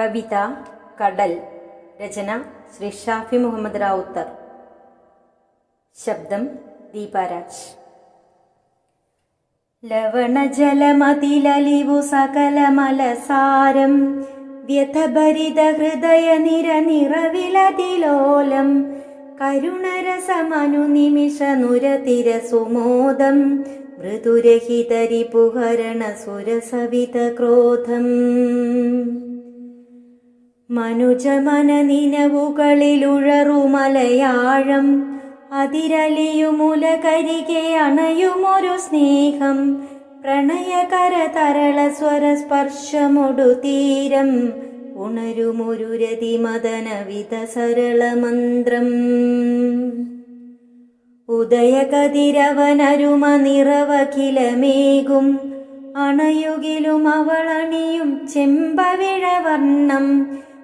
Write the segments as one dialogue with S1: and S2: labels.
S1: കവിത കടൽ രചന ശ്രീ ഷാഫി മുഹമ്മദ് റാവുത്തർ. ശബ്ദം ദീപാരാജ് ലവണജലമതിലലിവു സകലമലസാരം വ്യഥഭരിത ഹൃദയ നിര നിറവിലതിലോലം നിമിഷ നുരതിര സുമോദം മൃദുരഹിതരിപുഹരണ സുരസവിത ക്രോധം മനുജമന മലയാഴം അതിരലിയുമുലകരികെ അണയുമൊരു സ്നേഹം പ്രണയകര തരള സ്വരസ്പർശമൊടു തീരം ഉണരുമൊരു രതിമദനവിധ സരള മന്ത്രം ഉദയകതിരവനരുമ നിറവഖിലമേകും അണയുകിലും അവളണിയും ചെമ്പവിഴവർണം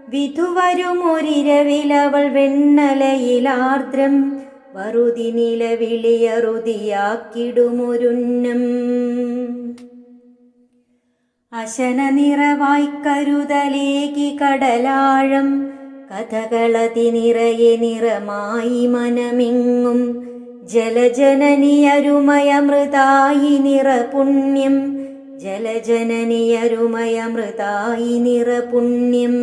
S1: വിധുവരുമൊരിരവിലവൾ വെണ്ണലയിലാർദ്രം വറുതി നിലവിളിയറുതിയാക്കിടുമൊരുന്നം അശന നിറവായി കരുതലേകി കടലാഴം കഥകളതി നിറയെ നിറമായി മനമിങ്ങും ജലജനനിയരുമയമൃതായി നിറപുണ്യം ജലജനനിയരുമയമൃതായി നിറപുണ്യം.